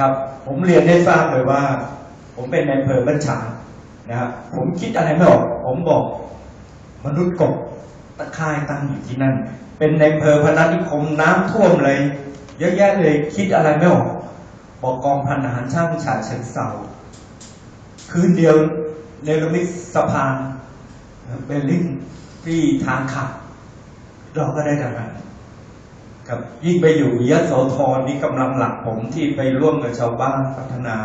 ครับผมเรียนให้ทราบเลยว่า ผมเป็นนายอำเภอบ้านฉางนะครับผมคิดอะไรไม่ออก ผมบอก มนุษย์กบตะคายตั้งอยู่ที่นั่น เป็นนอำเภอพนัสนิคมน้ำท่วมเลย เยอะแยะเลยคิดอะไรไม่ออก บอกกองพันทหารช่างฉาเชิงเซาคืนเดียวเนรมิตสะพานเบลลิงที่ทางขับเราก็ได้ทำงาน ครับยิ่งไปอยู่ยะโสธรนี่กำลังหลักผมที่ไปร่วมกับชาวบ้านพัฒนา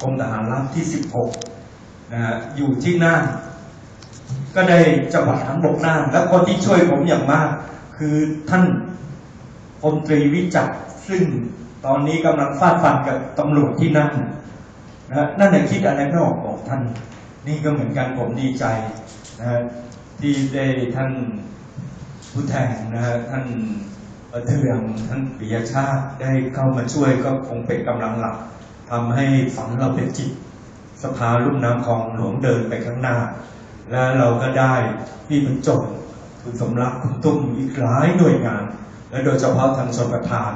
กรมทหารราบที่ 16นะฮะอยู่ที่น่านก็ได้จังหวัดทั้งบกน่านและคนที่ช่วยผมอย่างมาก คือท่านพลตรีวิจักรซึ่งตอนนี้กำลังฟาดฟันกับตำรวจที่นั่นนะฮะนั่นแหละคิดอะไรไม่ออกบอกท่าน นี่ก็เหมือนกันผมดีใจนะฮะที่ได้ท่านผู้แทนนะฮะท่าน เอ่อเทืองท่านปิยชาติได้เข้ามาช่วยก็คงเป็นกำลังหลักทำให้ฝันเราเป็นจิตสภาลุ่มน้ำคลองหลวงเดินไปข้างหน้า และเราก็ได้พี่บรรจงคุณสมรักคุณตุ้มอีกหลายหน่วยงาน และโดยเฉพาะทางชนประทาน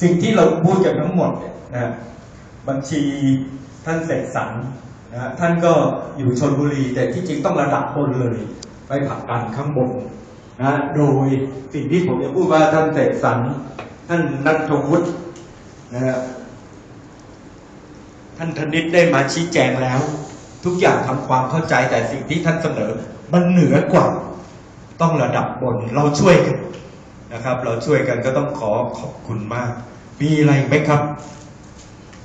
สิ่งที่เราพูดกันทั้งหมดเนี่ยนะบัญชีท่านเสกสรรนะฮะท่านก็อยู่ชนบุรีแต่ที่จริงต้องระดับบนเลย ไปผักดันข้างบน นะโดยสิ่งที่ผมจะพูดว่าท่านเสกสรรท่านนัทวุฒินะฮะท่านธนิตได้มาชี้แจงแล้ว ทุกอย่างทำความเข้าใจแต่สิ่งที่ท่านเสนอ มันเหนือกว่า ต้องระดับบนเราช่วยกันนะครับ เราช่วยกันก็ต้องขอขอบคุณมาก มีอะไรไหมครับ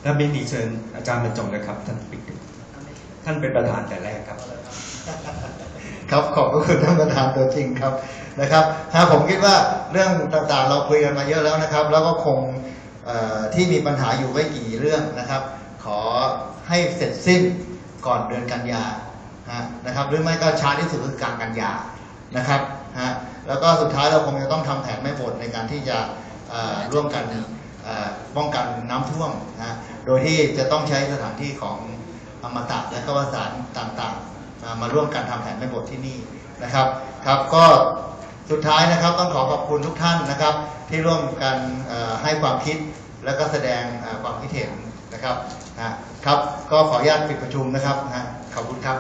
ถ้าไม่มีเชิญอาจารย์บรรจงนะครับ ท่านปิดท่านเป็นประธานแต่แรกครับ ครับขอบพระคุณท่านประธานตัวจริงครับนะครับถ้าผมคิดว่าเรื่องต่างๆเราคุยกันมาเยอะแล้วนะครับ แล้วก็คงที่มีปัญหาอยู่ไม่กี่เรื่องนะครับ ขอให้เสร็จสิ้นก่อนเดือนกันยาฮะนะครับหรือไม่ก็ช้าที่สุดคือกลางกันยานะครับฮะแล้วก็สุดท้ายเราคงจะต้องทำแผนแม่บทในการที่จะร่วมกันป้องกันน้ำท่วมนะฮะโดยที่จะต้องใช้สถานที่ของอมตะและก็วสารต่างๆ มาร่วมกันทำแผนแม่บทที่นี่นะครับครับก็สุดท้ายนะครับต้องขอขอบคุณทุกท่านนะครับ ที่ร่วมกันให้ความคิดและก็แสดงความคิดเห็นนะครับนะครับ ก็ขออนุญาตปิดประชุมนะครับนะขอบคุณครับ